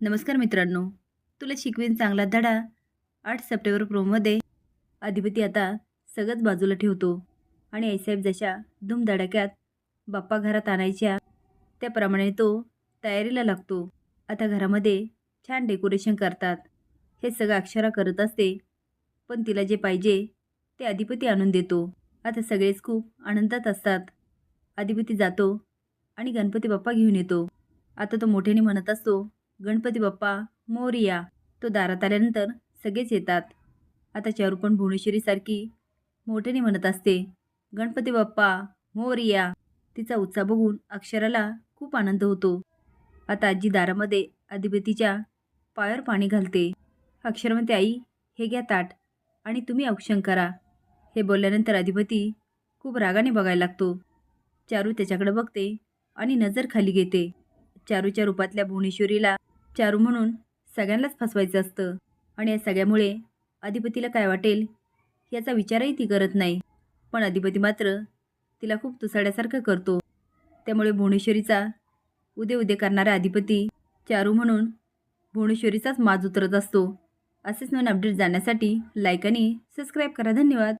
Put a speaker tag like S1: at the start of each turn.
S1: नमस्कार मित्रांनो. तुला शिकवीन चांगला धडा. आठ सप्टेंबर प्रोमध्ये अधिपती आता सगळंच बाजूला ठेवतो. आणि आईसाहेब जशा धूमधडाक्यात बाप्पा घरात आणायच्या त्याप्रमाणे तो तयारीला लागतो. आता घरामध्ये छान डेकोरेशन करतात. हे सगळं अक्षरा करत असते पण तिला जे पाहिजे ते अधिपती आणून देतो. आता सगळेच खूप आनंदात असतात. अधिपती जातो आणि गणपती बाप्पा घेऊन येतो. आता तो मोठ्याने म्हणत असतो गणपती बाप्पा मोरिया तो दारात आल्यानंतर सगळेच येतात. आता चारू पण भुवनेश्वरीसारखी मोठ्याने म्हणत असते गणपती बाप्पा मोरिया. तिचा उत्साह बघून अक्षराला खूप आनंद होतो. आता आजी दारामध्ये अधिपतीच्या पायावर पाणी घालते. अक्षर म्हणते आई हे घ्या ताट आणि तुम्ही औक्षण करा. हे बोलल्यानंतर अधिपती खूप रागाने बघायला लागतो. चारू त्याच्याकडे बघते आणि नजर खाली घेते. चारूच्या रूपातल्या भुवनेश्वरीला चारू म्हणून सगळ्यांनाच फसवायचं असतं. आणि या सगळ्यामुळे अधिपतीला काय वाटेल याचा विचारही ती करत नाही. पण अधिपती मात्र तिला खूप तुसाड्यासारखं करतो. त्यामुळे भुवनेश्वरीचा उदे उदे करणारा अधिपती चारू म्हणून भुवनेश्वरीचाच माज उतरत असतो. असेच नवीन अपडेट जाण्यासाठी लाईक आणि सबस्क्राईब करा. धन्यवाद.